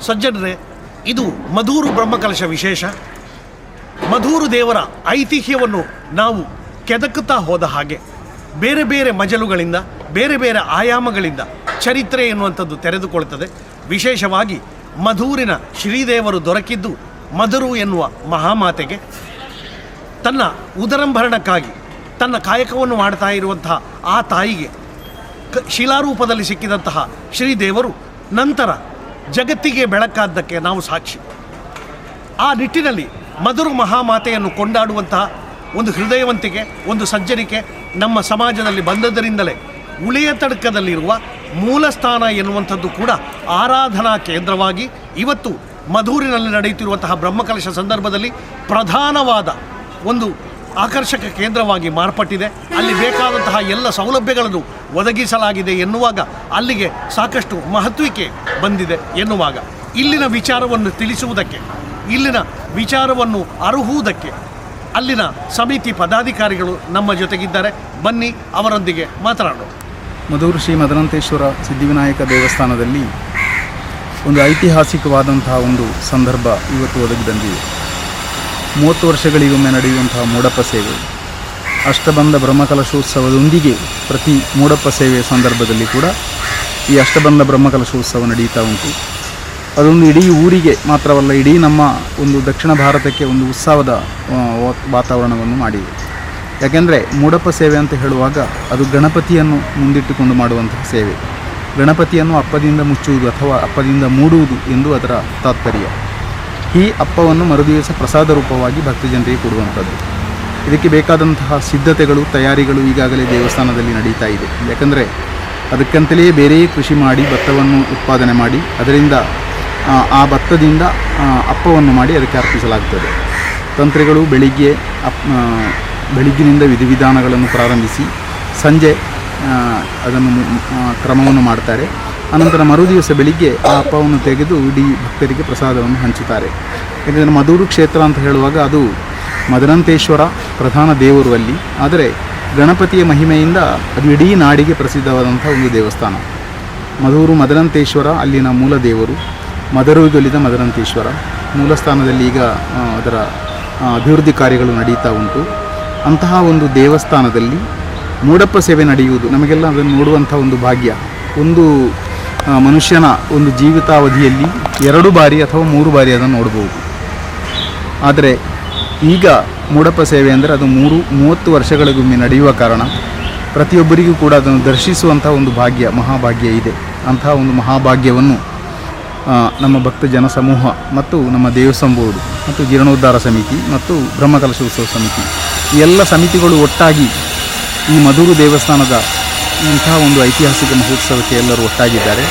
ಸಜ್ಜನರೇ, ಇದು ಮಧೂರು ಬ್ರಹ್ಮಕಲಶ ವಿಶೇಷ. ಮಧೂರು ದೇವರ ಐತಿಹ್ಯವನ್ನು ನಾವು ಕೆದಕುತ್ತಾ ಹೋದ ಹಾಗೆ, ಬೇರೆ ಬೇರೆ ಮಜಲುಗಳಿಂದ, ಬೇರೆ ಬೇರೆ ಆಯಾಮಗಳಿಂದ ಚರಿತ್ರೆ ಎನ್ನುವಂಥದ್ದು ತೆರೆದುಕೊಳ್ತದೆ. ವಿಶೇಷವಾಗಿ ಮಧೂರಿನ ಶ್ರೀದೇವರು ದೊರಕಿದ್ದು ಮಧುರು ಎನ್ನುವ ಮಹಾಮಾತೆಗೆ. ತನ್ನ ಉದರಂಭರಣಕ್ಕಾಗಿ, ತನ್ನ ಕಾಯಕವನ್ನು ಮಾಡ್ತಾ ಇರುವಂತಹ ಆ ತಾಯಿಗೆ ಶಿಲಾರೂಪದಲ್ಲಿ ಸಿಕ್ಕಿದಂತಹ ಶ್ರೀದೇವರು ನಂತರ ಜಗತ್ತಿಗೆ ಬೆಳಕಾದ್ದಕ್ಕೆ ನಾವು ಸಾಕ್ಷಿ. ಆ ನಿಟ್ಟಿನಲ್ಲಿ ಮಧುರು ಮಹಾಮಾತೆಯನ್ನು ಕೊಂಡಾಡುವಂತಹ ಒಂದು ಹೃದಯವಂತಿಕೆ, ಒಂದು ಸಜ್ಜನಿಕೆ ನಮ್ಮ ಸಮಾಜದಲ್ಲಿ ಬಂದದರಿಂದಲೇ ಉಳಿಯ ತಡಕದಲ್ಲಿರುವ ಮೂಲ ಸ್ಥಾನ ಎನ್ನುವಂಥದ್ದು ಕೂಡ ಆರಾಧನಾ ಕೇಂದ್ರವಾಗಿ ಇವತ್ತು ಮಧೂರಿನಲ್ಲಿ ನಡೆಯುತ್ತಿರುವಂತಹ ಬ್ರಹ್ಮಕಲಶ ಸಂದರ್ಭದಲ್ಲಿ ಪ್ರಧಾನವಾದ ಒಂದು ಆಕರ್ಷಕ ಕೇಂದ್ರವಾಗಿ ಮಾರ್ಪಟ್ಟಿದೆ. ಅಲ್ಲಿ ಬೇಕಾದಂತಹ ಎಲ್ಲ ಸೌಲಭ್ಯಗಳನ್ನು ಒದಗಿಸಲಾಗಿದೆ ಎನ್ನುವಾಗ ಅಲ್ಲಿಗೆ ಸಾಕಷ್ಟು ಮಹತ್ವಿಕೆ ಬಂದಿದೆ ಎನ್ನುವಾಗ ಇಲ್ಲಿನ ವಿಚಾರವನ್ನು ತಿಳಿಸುವುದಕ್ಕೆ, ಇಲ್ಲಿನ ವಿಚಾರವನ್ನು ಅರುಹುವುದಕ್ಕೆ ಅಲ್ಲಿನ ಸಮಿತಿ ಪದಾಧಿಕಾರಿಗಳು ನಮ್ಮ ಜೊತೆಗಿದ್ದಾರೆ. ಬನ್ನಿ, ಅವರೊಂದಿಗೆ ಮಾತನಾಡೋಣ. ಮಧುರು ಶ್ರೀ ಮದನಂತೇಶ್ವರ ಸಿದ್ಧಿವಿನಾಯಕ ದೇವಸ್ಥಾನದಲ್ಲಿ ಒಂದು ಐತಿಹಾಸಿಕವಾದಂತಹ ಒಂದು ಸಂದರ್ಭ ಇವತ್ತು ಒದಗಿ ಬಂದಿದೆ. ಮೂವತ್ತು ವರ್ಷಗಳಿಗೊಮ್ಮೆ ನಡೆಯುವಂತಹ ಮೂಡಪ್ಪ ಸೇವೆ, ಅಷ್ಟಬಂಧ ಬ್ರಹ್ಮಕಲಶೋತ್ಸವದೊಂದಿಗೆ ಪ್ರತಿ ಮೂಡಪ್ಪ ಸೇವೆಯ ಸಂದರ್ಭದಲ್ಲಿ ಕೂಡ ಈ ಅಷ್ಟಬಂಧ ಬ್ರಹ್ಮಕಲಶೋತ್ಸವ ನಡೀತಾ ಉಂಟು. ಅದೊಂದು ಇಡೀ ಊರಿಗೆ ಮಾತ್ರವಲ್ಲ, ಇಡೀ ನಮ್ಮ ಒಂದು ದಕ್ಷಿಣ ಭಾರತಕ್ಕೆ ಒಂದು ಉತ್ಸವದ ವಾತಾವರಣವನ್ನು ಮಾಡಿದೆ. ಯಾಕೆಂದರೆ ಮೂಡಪ್ಪ ಸೇವೆ ಅಂತ ಹೇಳುವಾಗ ಅದು ಗಣಪತಿಯನ್ನು ಮುಂದಿಟ್ಟುಕೊಂಡು ಮಾಡುವಂತಹ ಸೇವೆ. ಗಣಪತಿಯನ್ನು ಅಪ್ಪದಿಂದ ಮುಚ್ಚುವುದು ಅಥವಾ ಅಪ್ಪದಿಂದ ಮೂಡುವುದು ಎಂದು ಅದರ ತಾತ್ಪರ್ಯ. ಈ ಅಪ್ಪವನ್ನು ಮರುದಿವಸ ಪ್ರಸಾದ ರೂಪವಾಗಿ ಭಕ್ತಜನರಿಗೆ ಕೊಡುವಂಥದ್ದು. ಇದಕ್ಕೆ ಬೇಕಾದಂತಹ ಸಿದ್ಧತೆಗಳು, ತಯಾರಿಗಳು ಈಗಾಗಲೇ ದೇವಸ್ಥಾನದಲ್ಲಿ ನಡೀತಾ ಇದೆ. ಯಾಕಂದರೆ ಅದಕ್ಕಂತಲೇ ಬೇರೆಯೇ ಕೃಷಿ ಮಾಡಿ ಭತ್ತವನ್ನು ಉತ್ಪಾದನೆ ಮಾಡಿ ಅದರಿಂದ ಆ, ಭತ್ತದಿಂದ ಅಪ್ಪವನ್ನು ಮಾಡಿ ಅದಕ್ಕೆ ಅರ್ಪಿಸಲಾಗ್ತದೆ. ತಂತ್ರಿಗಳು ಬೆಳಿಗ್ಗೆ ಅಪ್ ಬೆಳಿಗ್ಗಿನಿಂದ ವಿಧಿವಿಧಾನಗಳನ್ನು ಪ್ರಾರಂಭಿಸಿ ಸಂಜೆ ಅದನ್ನು ಕ್ರಮವನ್ನು ಮಾಡ್ತಾರೆ. ಅನಂತರ ಮರುದಿವಸ ಬೆಳಿಗ್ಗೆ ಆ ಅಪ್ಪವನ್ನು ತೆಗೆದು ಇಡೀ ಭಕ್ತರಿಗೆ ಪ್ರಸಾದವನ್ನು ಹಂಚುತ್ತಾರೆ. ಯಾಕಂದರೆ ಮಧೂರು ಕ್ಷೇತ್ರ ಅಂತ ಹೇಳುವಾಗ ಅದು ಮದನಂತೇಶ್ವರ ಪ್ರಧಾನ ದೇವರು ಅಲ್ಲಿ. ಆದರೆ ಗಣಪತಿಯ ಮಹಿಮೆಯಿಂದ ಅದು ಇಡೀ ನಾಡಿಗೆ ಪ್ರಸಿದ್ಧವಾದಂಥ ಒಂದು ದೇವಸ್ಥಾನ. ಮಧೂರು ಮದರಂತೇಶ್ವರ, ಅಲ್ಲಿನ ಮೂಲ ದೇವರು. ಮದರುಗೊಲಿದ ಮದರಂತೇಶ್ವರ. ಮೂಲ ಸ್ಥಾನದಲ್ಲಿ ಈಗ ಅದರ ಅಭಿವೃದ್ಧಿ ಕಾರ್ಯಗಳು ನಡೀತಾ ಉಂಟು. ಅಂತಹ ಒಂದು ದೇವಸ್ಥಾನದಲ್ಲಿ ಮೂಡಪ್ಪ ಸೇವೆ ನಡೆಯುವುದು ನಮಗೆಲ್ಲ ಅದನ್ನು ನೋಡುವಂಥ ಒಂದು ಭಾಗ್ಯ. ಒಂದು ಮನುಷ್ಯನ ಒಂದು ಜೀವಿತಾವಧಿಯಲ್ಲಿ ಎರಡು ಬಾರಿ ಅಥವಾ ಮೂರು ಬಾರಿ ಅದನ್ನು ನೋಡಬಹುದು. ಆದರೆ ಈಗ ಮೂಡಪ್ಪ ಸೇವೆ ಅಂದರೆ ಅದು ಮೂರು, ಮೂವತ್ತು ವರ್ಷಗಳಿಗೊಮ್ಮೆ ನಡೆಯುವ ಕಾರಣ ಪ್ರತಿಯೊಬ್ಬರಿಗೂ ಕೂಡ ಅದನ್ನು ದರ್ಶಿಸುವಂಥ ಒಂದು ಭಾಗ್ಯ, ಮಹಾಭಾಗ್ಯ ಇದೆ. ಅಂತಹ ಒಂದು ಮಹಾಭಾಗ್ಯವನ್ನು ನಮ್ಮ ಭಕ್ತ ಜನಸಮೂಹ ಮತ್ತು ನಮ್ಮ ಬೋರ್ಡು ಮತ್ತು ಜೀರ್ಣೋದ್ಧಾರ ಸಮಿತಿ ಮತ್ತು ಬ್ರಹ್ಮಕಲಶೋತ್ಸವ ಸಮಿತಿ, ಈ ಎಲ್ಲ ಸಮಿತಿಗಳು ಒಟ್ಟಾಗಿ ಈ ಮಧುರು ದೇವಸ್ಥಾನದ ಇಂತಹ ಒಂದು ಐತಿಹಾಸಿಕ ಮಹೋತ್ಸವಕ್ಕೆ ಎಲ್ಲರೂ ಒಟ್ಟಾಗಿದ್ದಾರೆ.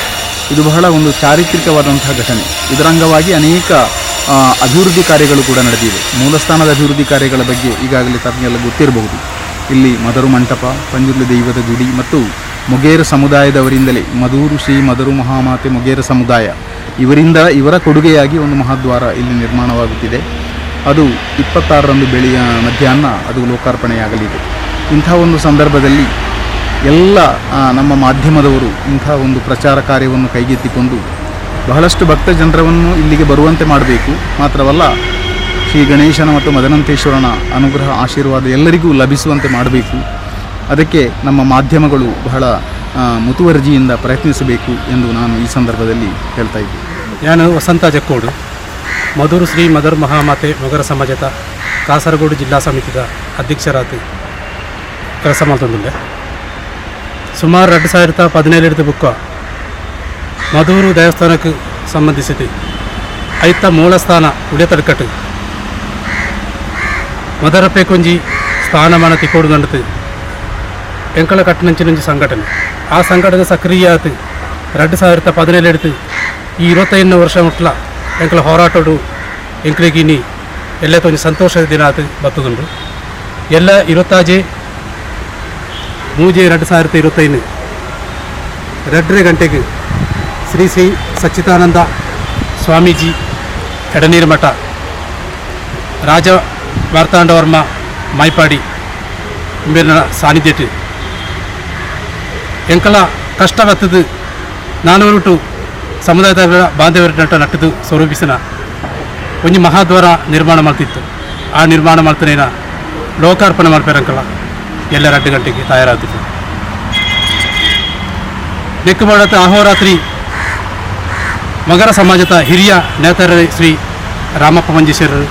ಇದು ಬಹಳ ಒಂದು ಚಾರಿತ್ರಿಕವಾದಂತಹ ಘಟನೆ. ಇದರ ಅಂಗವಾಗಿ ಅನೇಕ ಅಭಿವೃದ್ಧಿ ಕಾರ್ಯಗಳು ಕೂಡ ನಡೆದಿವೆ. ಮೂಲಸ್ಥಾನದ ಅಭಿವೃದ್ಧಿ ಕಾರ್ಯಗಳ ಬಗ್ಗೆ ಈಗಾಗಲೇ ತಮಗೆಲ್ಲ ಗೊತ್ತಿರಬಹುದು. ಇಲ್ಲಿ ಮದರು ಮಂಟಪ, ಪಂಜುರ್ಲಿ ದೈವದ ಗುಡಿ ಮತ್ತು ಮೊಗೇರ ಸಮುದಾಯದವರಿಂದಲೇ ಮಧೂರು ಶ್ರೀ ಮಧುರು ಮಹಾಮಾತೆ ಮೊಗೇರ ಸಮುದಾಯ ಇವರಿಂದ ಇವರ ಕೊಡುಗೆಯಾಗಿ ಒಂದು ಮಹಾದ್ವಾರ ಇಲ್ಲಿ ನಿರ್ಮಾಣವಾಗುತ್ತಿದೆ. ಅದು ಇಪ್ಪತ್ತಾರರಂದು ಬೆಳೆಯ ಮಧ್ಯಾಹ್ನ ಅದು ಲೋಕಾರ್ಪಣೆಯಾಗಲಿದೆ. ಇಂಥ ಒಂದು ಸಂದರ್ಭದಲ್ಲಿ ಎಲ್ಲ ನಮ್ಮ ಮಾಧ್ಯಮದವರು ಇಂಥ ಒಂದು ಪ್ರಚಾರ ಕಾರ್ಯವನ್ನು ಕೈಗೆತ್ತಿಕೊಂಡು ಬಹಳಷ್ಟು ಭಕ್ತ ಜನರವನ್ನು ಇಲ್ಲಿಗೆ ಬರುವಂತೆ ಮಾಡಬೇಕು. ಮಾತ್ರವಲ್ಲ, ಶ್ರೀ ಗಣೇಶನ ಮತ್ತು ಮದನಂತೇಶ್ವರನ ಅನುಗ್ರಹ, ಆಶೀರ್ವಾದ ಎಲ್ಲರಿಗೂ ಲಭಿಸುವಂತೆ ಮಾಡಬೇಕು. ಅದಕ್ಕೆ ನಮ್ಮ ಮಾಧ್ಯಮಗಳು ಬಹಳ ಮುತುವರ್ಜಿಯಿಂದ ಪ್ರಯತ್ನಿಸಬೇಕು ಎಂದು ನಾನು ಈ ಸಂದರ್ಭದಲ್ಲಿ ಹೇಳ್ತಾ ಇದ್ದೀನಿ. ನಾನು ವಸಂತ ಜಕ್ಕೋಡು, ಮಧುರು ಶ್ರೀ ಮಧುರ್ ಮಹಾಮಾತೆ ಮೊಗರ ಸಮಾಜದ ಕಾಸರಗೋಡು ಜಿಲ್ಲಾ ಸಮಿತಿಯ ಅಧ್ಯಕ್ಷರಾದ ಕೆಲಸ ಮಾಡ್ತಂದುಂಡೆ ಸುಮಾರು ಎರಡು ಸಾವಿರದ ಪದಿನೇಳು ಬುಕ್ಕ ಮಧೂರು ದೇವಸ್ಥಾನಕ್ಕೆ ಸಂಬಂಧಿಸಿದ ಐತ ಮೂಲಸ್ಥಾನ ಉಳಿಯತಡ್ಕಟ್ಟು ಮದರಪೆ ಕೊಂಜಿ ಸ್ಥಾನಮಾನ ತಿಕ್ಕೋಡು ನಂಡತು ಎಂಕಳ ಕಟ್ಟಿನಂಚಿನಂಚಿ ಸಂಘಟನೆ ಆ ಸಂಘಟನೆ ಸಕ್ರಿಯ ಆತು ಎರಡು ಸಾವಿರದ ಪದಿನೇಳು ಹಿಡಿದು ಈ ಇರುವತ್ತೈದನೇ ವರ್ಷ ಮುಟ್ಲ ಎಂಕಲ ಹೋರಾಟೋಡು ಎಂಕಳಿಗಿನಿ ಎಲ್ಲ ತೊಂದು ಸಂತೋಷದ ದಿನ ಆತು ಬತ್ತದುಂಡು ಎಲ್ಲ ಇರುತ್ತಾಜೆ ಮೂಜೆ ಎರಡು ಸಾವಿರದ ಇರುವತ್ತೈದು ಎರಡನೇ ಗಂಟೆಗೆ ಶ್ರೀ ಶ್ರೀ ಸಚ್ಚಿದಾನಂದ ಸ್ವಾಮೀಜಿ ಎಡನೀರು ಮಠ, ರಾಜ ಮಾರ್ತಾಂಡವರ್ಮ ಮಾಯ್ಪಾಡಿ ಇಂಬಿನ ಸಾನ್ನಿಧ್ಯ ಎಂಕಲ ಕಷ್ಟ ಬತ್ತದು ನಾನು ಹೊರಟು ಸಮುದಾಯದ ಬಾಂಧವ್ಯ ನಟ್ಟದು ಸ್ವರೂಪಿಸಿನ ಒಂದು ಮಹಾದ್ವಾರ ನಿರ್ಮಾಣ ಮಾಡ್ತಿತ್ತು. ಆ ನಿರ್ಮಾಣ ಮಾಡ್ತಾನೇನ ಲೋಕಾರ್ಪಣೆ ಮಾಡ್ಬೇಕಂಕಲ್ಲ ಎಲ್ಲರ ಅಡ್ಡು ಗಂಟೆಗೆ ತಯಾರಾಗ್ತಿತ್ತು. ನೆಕ್ಕು ಮಾಡತ್ತೆ ಅಹೋರಾತ್ರಿ ಮಗರ ಸಮಾಜದ ಹಿರಿಯ ನೇತಾರ ಶ್ರೀ ರಾಮಪ್ಪ ಮಂಜೇಶ್ವರರು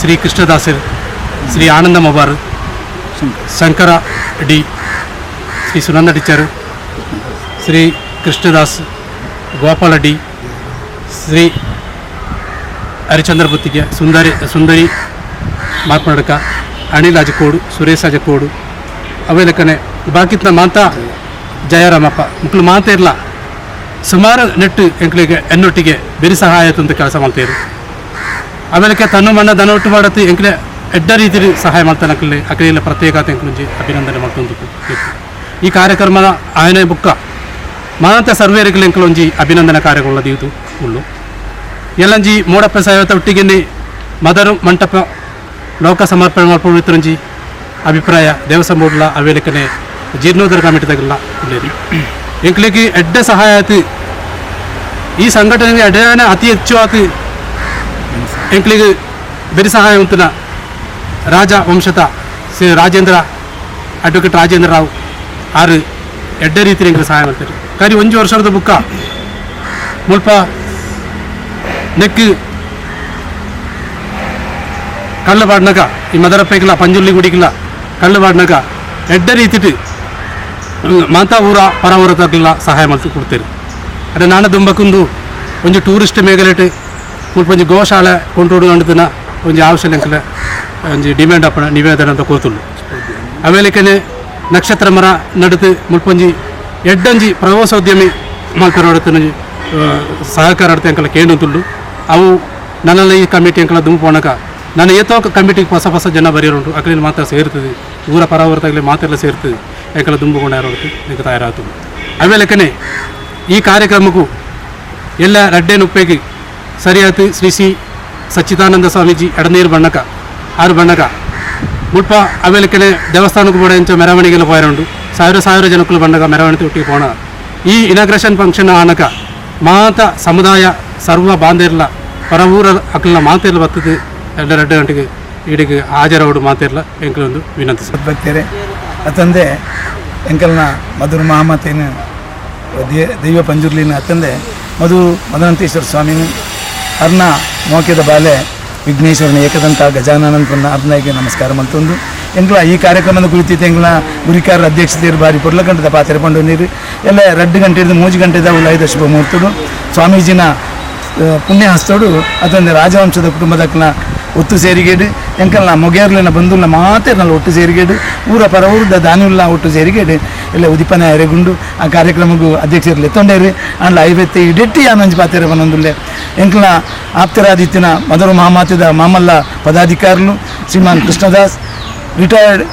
Shri ಕೃಷ್ಣದಾಸರ್, Shri Ananda ಮೊಬಾರ್ Shankara D, Shri Sunanda teacher, Shri Krishnadas, Gopala D, Shri Harichandra ಬುತ್ತಿಗೆ Sundari Sundari ಮಾತನಾಡಕ ಅನಿಲ್ ಅಜಕೋಡು ಸುರೇಶ್ ಅಜಕೋಡು ಅವೇ ಲೆಕ್ಕನೆ ಬಾಕಿತ್ನ ಮಾತ, ಜಯರಾಮಪ್ಪ ಮಕ್ಕಳು ಮಾತೇ ಇರಲ್ಲ ಸುಮಾರು ನೆಟ್ಟು ಎಂಕ್ಳಿಗೆ, ಎನ್ನೊಟ್ಟಿಗೆ ಬೆರಿ ಸಹಾಯ ತಂದು ಕೆಲಸ ಮಾಡ್ತೀರಿ ಆಮೇಲೆ ತನ್ನ ದನ ಒಟ್ಟು ಮಾಡತ್ತಿ ಎಂಕ್ಲೆ ಎಡ್ಡ ರೀತಿಯಲ್ಲಿ ಸಹಾಯ ಮಾಡ್ತಾನೆ ಅಕ್ಕಲ್ಲಿ ಅಕ್ಕಲಿಲ್ಲ ಪ್ರತ್ಯೇಕತೆ ಎಂಕ್ಲುಂಜಿ ಅಭಿನಂದನೆ ಮಾಡ್ಕೊಂಡು ಈ ಕಾರ್ಯಕ್ರಮದ ಆಯನೆ ಬುಕ್ಕ ಮಾನಂತ ಸರ್ವೇರಿಗಳು ಎಂಕ್ಲೊಂಜಿ ಅಭಿನಂದನ ಕಾರ್ಯಕ್ರಮ ದೀತು ಉಳ್ಳು. ಎಲ್ಲಂಜಿ ಮೋಡಪ್ಪ ಸಾಯವತ್ತ ಒಟ್ಟಿಗೆ ಮದರು ಮಂಟಪ ಲೋಕ ಸಮರ್ಪಣೆ ಮಾಡ್ಕೊಂಡಿತ್ತರಂಜಿ ಅಭಿಪ್ರಾಯ ದೇವಸ್ಥಾನ ಮೂಡ್ಲ ಅವೇಲಿಕನೆ ಜೀರ್ಣೋದ್ಧಾರ ಕಮಿಟಿದಾಗೆಲ್ಲ ಉಳ್ಳೇರಿ. ಎಂಕ್ಲಿಗೆ ಎಡ್ಡ ಸಹಾಯ ಆಯ್ತು. ಈ ಸಂಘಟನೆಗೆ ಎಡ್ಡನೆ ಅತಿ ಹೆಚ್ಚು ಆತು. ಎಂಕ್ಲಿಗೆ ಬೆರಿ ಸಹಾಯ ಉಂಟುನ ರಾಜ ವಂಶತ ಶ್ರೀ ರಾಜೇಂದ್ರ ಅಡ್ವೊಕೇಟ್ ರಾಜೇಂದ್ರ ರಾವ್ ಆರು ಎಡ್ಡ ರೀತಿ ಎಂಕ್ಲು ಸಹಾಯ ಮಾಡ್ತಾರೆ. ಕರಿ ಒಂಜು ವರ್ಷದ ಬುಕ್ಕ. ಮುಲ್ಪ ನೆಕ್ ಕಳ್ಳು ಬಾಡ್ನಾಗ ಈ ಮದರಪ್ಪೆಗಿಲ್ಲ ಪಂಜುಲ್ಲಿ ಗುಡಿಕಿಲ್ಲ ಕಳ್ಳು ಬಾಡ್ನಾಗ ಎಡ್ಡ ರೀತಿಟ್ಟು ಮಾತಾ ಊರ ಪರ ಊರ ಸಹಾಯ ಮಾಡಿ ಕೊಡ್ತೇವೆ ಅದೇ ನಾನು ದುಂಬಕ್ಕೊಂದು ಒಂದು ಟೂರಿಸ್ಟ್ ಮೇಘಲೆಟ್ ಮುಲ್ಪ ಗೋಶಾಲೆ ಕೊಂಡೋಡು ಅಂದಿನ ಒಂದು ಆವಶ್ಯ ಒಂದು ಡಿಮ್ಯಾಂಡ್ ಅಪ್ಪ ನಿವೇದನ ಅಂತ ಕೋತುಳ್ಳು ಅವೇಲೆಕನೆ ನಕ್ಷತ್ರ ಮರ ನಡೆದು ಮುಲ್ಪೊಂಜಿ ಎಡ್ಡಂಜಿ ಪ್ರವಾಸೋದ್ಯಮಿ ಮಲ್ಪರ ನಡುತ್ತಿನ ಸಹಕಾರ ನಡುತ್ತೆ ಅಂಕಲ ಕೇಂದ್ರತುಳ್ಳು ಅವು ನನ್ನೆಲ್ಲ ಈ ಕಮಿಟಿ ಅಂಕಲ ದುಂಪೋಣಕ ನಾನು ಏತೋ ಕಮಿಟಿಗೆ ಹೊಸ ಹೊಸ ಜನ ಬರೆಯೋರು ಅಕ್ಕಲಿನ ಮಾತ್ರ ಸೇರ್ತದೆ. ಊರ ಪರಾವರ್ತಗಲಿ ಮಾತೆಲ್ಲ ಸೇರ್ತದೆ. ಯಾಕೆಲ್ಲ ತುಂಬಿಕೊಂಡು ಯಾರು ನಿಂಗೆ ತಯಾರಾತು ಈ ಕಾರ್ಯಕ್ರಮಕ್ಕೂ ಎಲ್ಲ ರಡ್ಡೇನು ಉಪ್ಪೇಗಿ ಸರಿಯಾದ ಶ್ರೀ ಶ್ರೀ ಸಚ್ಚಿದಾನಂದ ಸ್ವಾಮೀಜಿ ಎಡನೀರು ಬಣ್ಣಕ, ಆರು ಬಣ್ಣಕ. ಮುಲ್ಪ ಅವೇ ಲೆಕ್ಕನೆ ದೇವಸ್ಥಾನಕ್ಕೂ ಕೂಡ ಎಂಚ ಮೆರವಣಿಗೆಲ್ಲ ಹೋಯರುಂಟು ಸಾವಿರ ಸಾವಿರ ಜನಕ್ಕೂ ಬಣ್ಣಕ ಮೆರವಣಿಗೆ ಒಟ್ಟಿಗೆ ಪೋಣ. ಈ ಇನಾಗ್ರೇಷನ್ ಫಂಕ್ಷನ್ ಆನಕ ಮಾತ ಸಮುದಾಯ ಸರ್ವ ಬಾಂಧೆರ್ಲ, ಪರವೂರ ಅಕ್ಕಲ ಮಾತೆಲ್ಲ ಬರ್ತದೆ ಎರಡು ಎರಡು ಗಂಟೆಗೆ ಇಡಿಗೆ ಹಾಜರವಡು ಮಾತೆಲ್ಲ ಎಂಕಲೊಂದು ವಿನಂತಿ ಅತಂದೆ ಎಂಕಲ್ನ ಮಧುರ ಮಹಾಮತೇನು ದೈವ ಪಂಜುರ್ಲಿನ ಅತಂದೆ ಮಧು ಮದನಂತೇಶ್ವರ ಸ್ವಾಮಿನ ಅರ್ನ ಮೋಕ್ಯದ ಬಾಲೆ ವಿಘ್ನೇಶ್ವರನ ಏಕದಂತ ಗಜಾನನಂತನ ಅರ್ನಾಯಿಗೆ ನಮಸ್ಕಾರ ಮಂತೊಂದು ಎಂಕ್ಲ ಈ ಕಾರ್ಯಕ್ರಮದ ಕುರಿತು ಎಂಕ್ಲ ಗುರಿಕಾರ ಅಧ್ಯಕ್ಷತೆಯರು ಬಾರಿ ಪೊರ್ಲಕಂಠದ ಪಾತ್ರೆ ಪಂಡು ನೀರು. ಎಲ್ಲ ರಡ್ಡು ಗಂಟೆ ಹಿಡಿದು ಮೂಜು ಗಂಟೆದ ಐದು ಶುಭ ಸ್ವಾಮೀಜಿನ ಪುಣ್ಯ ಹಸ್ತೋಡು ಅದೊಂದು ರಾಜವಂಶದ ಕುಟುಂಬದಕ್ಲ ಒತ್ತು ಸೇರಿಗೇಡು. ಎಂಕಲ್ನ ಮೊಗೇರ್ಲಿನ ಬಂಧುಲ್ನ ಮಾತೇರ್ನಲ್ಲ ಒಟ್ಟು ಸೇರಿಗೇಡು. ಊರ ಪರ ಊರದ ಒಟ್ಟು ಸೇರಿಗೇಡು. ಇಲ್ಲ ಉದಿಪನ ಎರೆಗುಂಡು ಆ ಕಾರ್ಯಕ್ರಮಗೂ ಅಧ್ಯಕ್ಷರಲ್ಲಿ ಎತ್ತೊಂಡೇರಿ ಅಂಡ್ಲ ಐವತ್ತು ಇಡೆಟ್ಟಿ ಆನಂಜ್ ಪಾತ್ರ ಬಂದೊಂದುಲ್ಲೆ. ಎಂಕಲ್ನ ಆಪ್ತರಾದಿತ್ಯನ ಮಧುರು ಮಹಾಮಾತ್ಯದ ಮಾಮಲ್ಲ ಪದಾಧಿಕಾರುಲು Shriman Krishnadas retired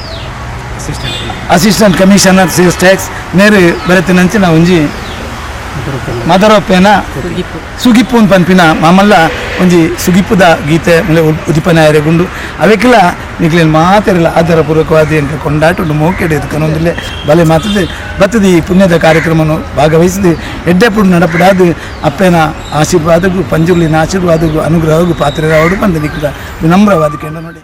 assistant commissioner sales tax ನೇರು ಬರತ್ತಿನಂಚೆ ನಾವು ಒಂಜಿ ಮದರೊಪ್ಪೆನ ಸುಗಿಪ್ಪು ಪನ್ಪಿನ ಮಾಮಲ್ಲ ಒಂಜಿ ಸುಗಿಪ್ಪುದ ಗೀತೆ ಮುಲೆ ಉದಿಪನ ಎರೆಗುಂಡು. ಅವಕ್ಕೆಲ್ಲ ನಿಕ್ಲೇನು ಮಾತಾರಿಲ್ಲ ಆಧಾರಪೂರ್ವಕವಾದ ಕೊಂಡಾಟ ಉಂಡು ಮೋಕೆಡೆ ಎದ್ಕೊಂಡೊಂದಿಲ್ಲ ಬಲೆ ಮಾತದೆ. ಬತ್ತದ ಈ ಪುಣ್ಯದ ಕಾರ್ಯಕ್ರಮವನ್ನು ಭಾಗವಹಿಸಿದೆ. ಎಡ್ಡೆಪುಡು ನಡಪಡಾದು ಅಪ್ಪನ ಆಶೀರ್ವಾದಗೂ ಪಂಜುರ್ಲಿನ ಆಶೀರ್ವಾದಗೂ ಅನುಗ್ರಹಗೂ ಪಾತ್ರರಾವಡು ಬಂದ ನಿಕ್ಲ ವಿನಮ್ರವಾದ ಕೇಂದ್ರ ನೋಡಿ.